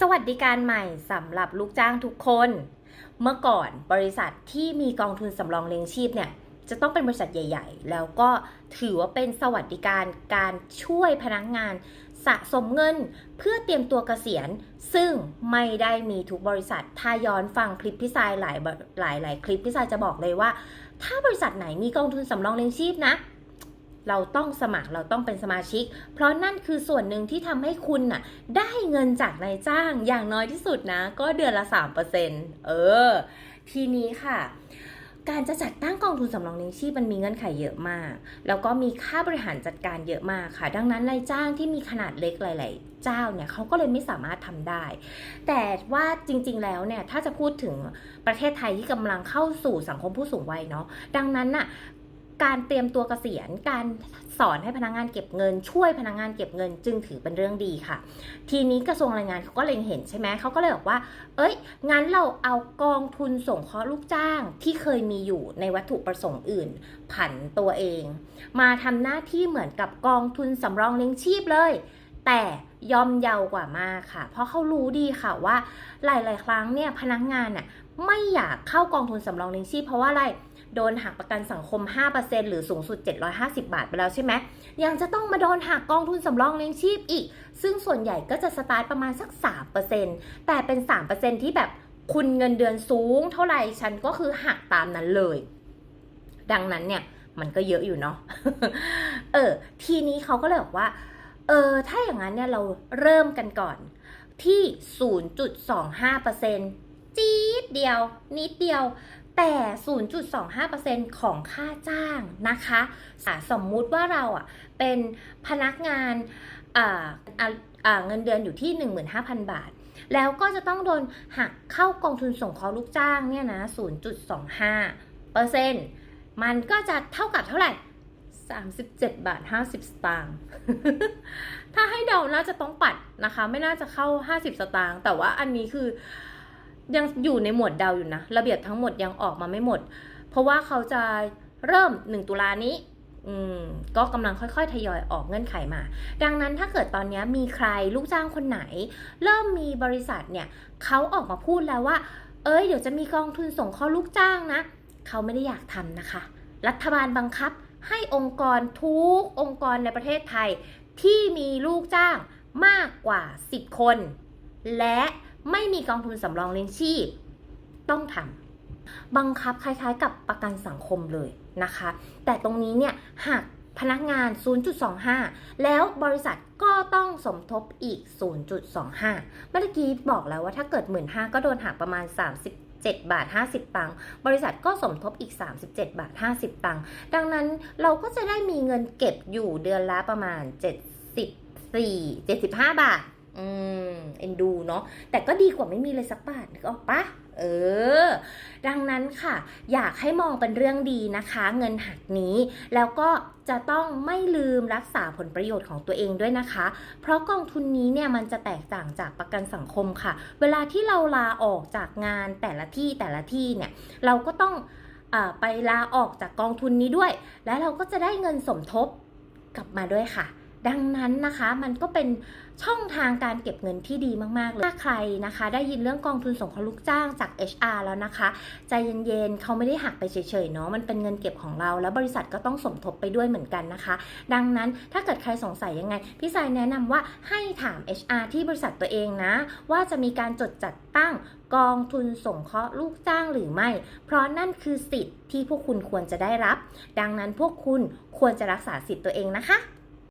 สวัสดิการใหม่สำหรับลูกจ้างทุกคน เมื่อก่อนบริษัทที่มีกองทุนสำรองเลี้ยงชีพเนี่ยจะต้องเป็นบริษัทใหญ่ ๆ แล้วก็ถือว่าเป็นสวัสดิการการช่วยพนักงาน สะสมเงินเพื่อเตรียมตัวเกษียณ ซึ่งไม่ได้มีทุกบริษัท ถ้าย้อนฟังคลิปพี่สายหลายหลายหลายคลิปพี่สายจะบอกเลยว่า ถ้าบริษัทไหนมีกองทุนสำรองเลี้ยงชีพนะ เราต้องสมัครเราต้องเป็นสมาชิก เพราะนั่นคือส่วนหนึ่งที่ทำให้คุณน่ะ ได้เงินจากนายจ้างอย่างน้อยที่สุดนะ ก็เดือนละ 3%เออ ทีนี้ค่ะการจะจัดตั้งกองทุนสำรองเลี้ยงชีพมันมีเงื่อนไขเยอะมาก แล้วก็มีค่าบริหารจัดการเยอะมากค่ะ ดังนั้นนายจ้างที่มีขนาดเล็กหลาย ๆ เจ้าเนี่ยเขาก็เลยไม่สามารถทำได้ แต่ว่าจริง ๆ แล้วเนี่ยถ้าจะพูดถึงประเทศไทยที่กำลังเข้าสู่สังคมผู้สูงวัยเนาะ ดังนั้นน่ะ การเตรียมตัวเกษียณ การสอนให้พนักงานเก็บเงิน ช่วยพนักงานเก็บเงิน จึงถือเป็นเรื่องดีค่ะ ทีนี้กระทรวงแรงงานเขาก็เล็งเห็นใช่ไหมเขาก็เลยบอกว่า เอ้ย งั้นเราเอากองทุนส่งเคราะห์ลูกจ้างที่เคยมีอยู่ในวัตถุประสงค์อื่น ผันตัวเอง มาทำหน้าที่เหมือนกับกองทุนสำรองเลี้ยงชีพเลย แต่ย่อมเยาวกว่ามากค่ะ เพราะเขารู้ดีค่ะว่าหลาย ๆ ครั้งเนี่ยพนักงานน่ะไม่อยากเข้ากองทุนสำรองเลี้ยงชีพเพราะว่าอะไร โดนหักประกันสังคม 5%หรือสูงสุด 750 บาทไปแล้วใช่ไหม ยังจะต้องมาโดนหักกองทุนสำรองเลี้ยงชีพอีก ซึ่งส่วนใหญ่ก็จะสตาร์ทประมาณสัก 3%แต่เป็น 3%ที่แบบคุณเงินเดือนสูง เท่าไหร่ฉันก็คือหักตามนั้นเลย ดังนั้นเนี่ยมันก็เยอะอยู่เนาะ เออ ทีนี้เขาก็เลยบอกว่า เออถ้าอย่างนั้นเนี่ยเราเริ่มกันก่อนที่ 0.25%จี๊ดเดียว นิดเดียว แต่ 0.25%ของค่าจ้างนะคะสมมุติว่าเราอะเป็นพนักงานเงินเดือนอยู่ที่ 15,000 บาท แล้วก็จะต้องโดนหักเข้ากองทุนส่งเคราะห์ลูกจ้างเนี่ยนะ 0.25%มันก็จะเท่ากับเท่าไหร่ 37 บาท 50 สตางค์ถ้าให้เดาน่าจะต้องปัดนะคะ ไม่น่าจะเข้า 50 สตางค์แต่ว่าอันนี้คือยังอยู่ในหมวดเดาอยู่นะ ระเบียบทั้งหมดยังออกมาไม่หมด เพราะว่าเขาจะเริ่ม 1 ตุลานี้อืมก็กำลังค่อยๆ ทยอยออกเงื่อนไขมา ดังนั้นถ้าเกิดตอนนี้มีใครลูกจ้างคนไหน เริ่มมีบริษัทเนี่ยเขาออกมาพูดแล้วว่า เอ้ยเดี๋ยวจะมีกองทุนส่งเข้าลูกจ้างนะ เขาไม่ได้อยากทำนะคะ รัฐบาลบังคับ ให้องค์กรทุกองค์กรในประเทศไทย ที่มีลูกจ้างมากกว่า 10 คน และไม่มีกองทุนสำรองเลี้ยงชีพ ต้องทำบังคับคล้ายๆ กับประกันสังคมเลยนะคะ แต่ตรงนี้เนี่ยหากพนักงาน 0.25 แล้วบริษัทก็ต้องสมทบอีก 0.25 เมื่อกี้บอกแล้วว่าถ้าเกิด 1 5ื่นก็โดนหักประมาณ 37 บาท 50 ตังค์บริษัทก็สมทบอีก 37 บาท 50 ตังค์ดังนั้นเราก็จะได้มีเงินเก็บอยู่เดือนละประมาณ74 75 บาท อืมเอ็นดูเนาะแต่ก็ดีกว่าไม่มีเลยสักบาทนึกออกปะเออ ดังนั้นค่ะ อยากให้มองเป็นเรื่องดีนะคะ เงินหักนี้ แล้วก็จะต้องไม่ลืมรักษาผลประโยชน์ของตัวเองด้วยนะคะ เพราะกองทุนนี้เนี่ยมันจะแตกต่างจากประกันสังคมค่ะ เวลาที่เราลาออกจากงานแต่ละที่แต่ละที่เนี่ย เราก็ต้องอไปลาออกจากกองทุนนี้ด้วย และเราก็จะได้เงินสมทบกลับมาด้วยค่ะ ดังนั้นนะคะมันก็เป็นช่องทางการเก็บเงินที่ดีมาก ๆ เลย ถ้าใครนะคะ ได้ยินเรื่องกองทุนสงเคราะห์ลูกจ้างจาก HR แล้วนะคะ ใจเย็นๆเขาไม่ได้หักไปเฉยๆเนาะมันเป็นเงินเก็บของเรา แล้วบริษัทก็ต้องสมทบไปด้วยเหมือนกันนะคะ ดังนั้นถ้าเกิดใครสงสัยยังไง พี่สายแนะนำว่าให้ถาม HR ที่บริษัทตัวเองนะ ว่าจะมีการจดจัดตั้งกองทุนสงเคราะห์ลูกจ้างหรือไม่ เพราะนั่นคือสิทธิ์ที่พวกคุณควรจะได้รับ ดังนั้นพวกคุณควรจะรักษาสิทธิ์ตัวเองนะคะ